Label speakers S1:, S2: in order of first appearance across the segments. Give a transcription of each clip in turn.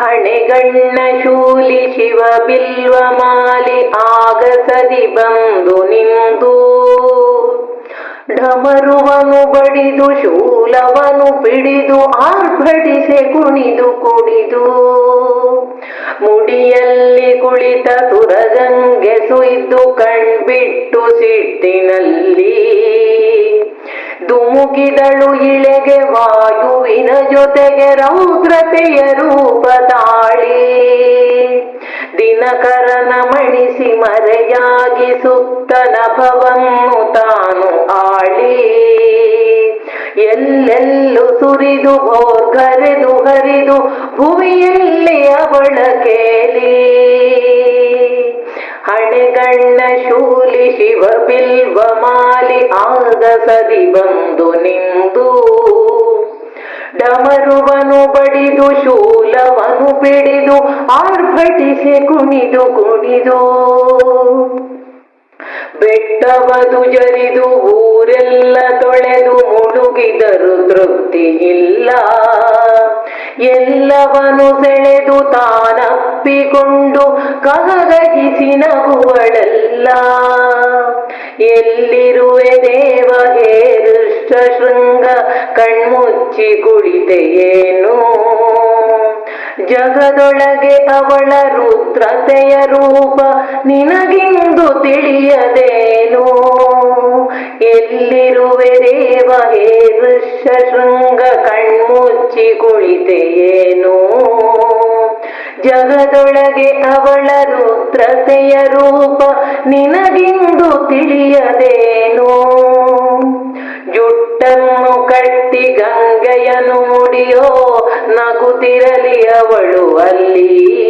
S1: ಹಣೆಗಣ್ಣ ಶೂಲಿ ಶಿವ ಬಿಲ್ವ ಮಾಲಿ ಆಗಸದಿ ಬಂದು ನಿಂದು. ಢಮರುವನು ಬಡಿದು ಶೂಲವನು ಬಿಡಿದು ಆರ್ಭಡಿಸೆ ಕುಣಿದು ಕುಣಿದು. ಮುಡಿಯಲ್ಲಿ ಕುಳಿತ ಸುರಗಂಗೆ ಸುಯ್ದು ಕಣ್ಬಿಟ್ಟು ಸಿಟ್ಟಿನಲ್ಲಿ. ಇಳೆಗೆ ಜೊತೆಗೆ ರೌದ್ರತೆಯ ರೂಪ ತಾಳಿ. ದಿನಕರನ ಮಣಿಸಿ ಮರೆಯಾಗಿ ಸುತ್ತ ನಭವನ್ನು ತಾನು ಆಳಿ. ಎಲ್ಲೆಲ್ಲೂ ಸುರಿದು ಭೋರ್ಗರೆದು ಹರಿದು ಭುವಿಯಲ್ಲಿ ಅವಳ ಕೇಳಿ. ಹಣೆಗಣ್ಣ ಶೂಲಿ ಶಿವ ಬಿಲ್ವ ಮಾಲಿ ಆಗಸದಿ ಬಂದು ನಿಂದು. ಡಮರುವನು ಬಡಿದು ಶೂಲವನು ಬಿಡಿದು ಆರ್ಭಟಿಸಿ ಕುಣಿದು ಕುಣಿದು. ಬೆಟ್ಟವದು ಜರಿದು ಊರೆಲ್ಲ ತೊಳೆದು ಮುಳುಗಿದರು ತೃಪ್ತಿ ಇಲ್ಲ ಎಲ್ಲವನು ಸೆಳೆದು ತಾನಪ್ಪಿಕೊಂಡು ಕಹಗಹಿಸಿ ನಗುವಳಲ್ಲ ಎಲ್ಲಿರುವೆ ದೇವ, ಹೇ ದುಷ್ಟ ಶೃಂಗ, ಕಣ್ಮುಚ್ಚಿ ಕುಳಿತೆಯೇನು ಜಗದೊಳಗೆ ಅವಳ ರುದ್ರತೆಯ ರೂಪ ನಿನಗಿಂದು ತಿಳಿಯದೇನು? ಎಲ್ಲಿರುವೆ ದೇವ, ಹೇ ದುಷ್ಟ ಶೃಂಗ, ಕಣ್ಮುಚ್ಚಿ ಕುಳಿತೆಯೇನು ಜಗದೊಳಗೆ ಅವಳ ರುದ್ರತೆಯ ರೂಪ ನಿನಗಿಂದು ತಿಳಿಯದೇನು? ಜುಟ್ಟನ್ನು ಕಟ್ಟಿ ಗಂಗೆಯ ನೋಡಿಯೋ ನಗುತ್ತಿರಲಿ ಅವಳು ಅಲ್ಲಿ.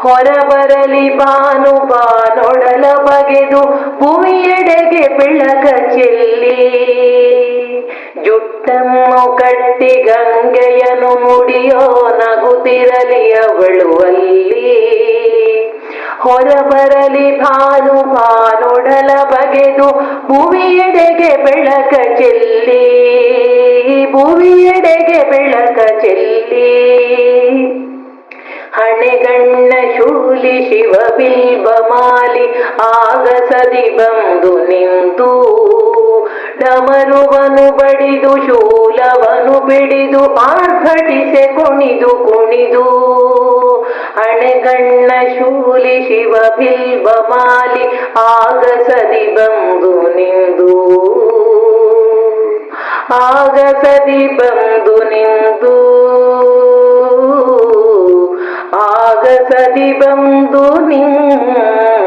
S1: ಹೊರಬರಲಿ ಬಾನು ಬಾನೊಡಲ ಬಗೆದು ಭೂಮಿಯೆಡೆಗೆ ಬೆಳಕ ಚೆಲ್ಲಿ. ಜುಟ್ಟನ್ನು ಕಟ್ಟಿ ಗಂಗೆಯನು ಮುಡಿಯೋ ನಗುತ್ತಿರಲಿ ಅವಳು ಅಲ್ಲಿ. ಹೊರಬರಲಿ ಭಾನು ಭಾನುಡಲ ಬಗೆದು ಭುವಿಯೆಡೆಗೆ ಬೆಳಕ ಚೆಲ್ಲಿ. ಭುವಿಯೆಡೆಗೆ ಬೆಳಕ ಚೆಲ್ಲಿ. ಹಣೆಗಣ್ಣ ಶೂಲಿ ಶಿವ ಬಿಲ್ಬ ಮಾಲಿ ಆಗಸದಿ ಬಂದು ನಿಂತು ಡಮರುವನು ಬಡಿದು, ಶೂಲವನು ಬಿಡಿದು, ಆರ್ಭಟಿಸೆ ಕುಣಿದು ಕುಣಿದು. ಅಣೆಗಣ್ಣ ಶೂಲಿ ಶಿವ ಬಿಲ್ವ ಮಾಲಿ ಆಗಸದಿ ಬಂದು ನಿಂದು. ಆಗಸದಿ ಬಂದು ನಿಂದು. ಆಗಸದಿ ಬಂದು ನಿಂದು.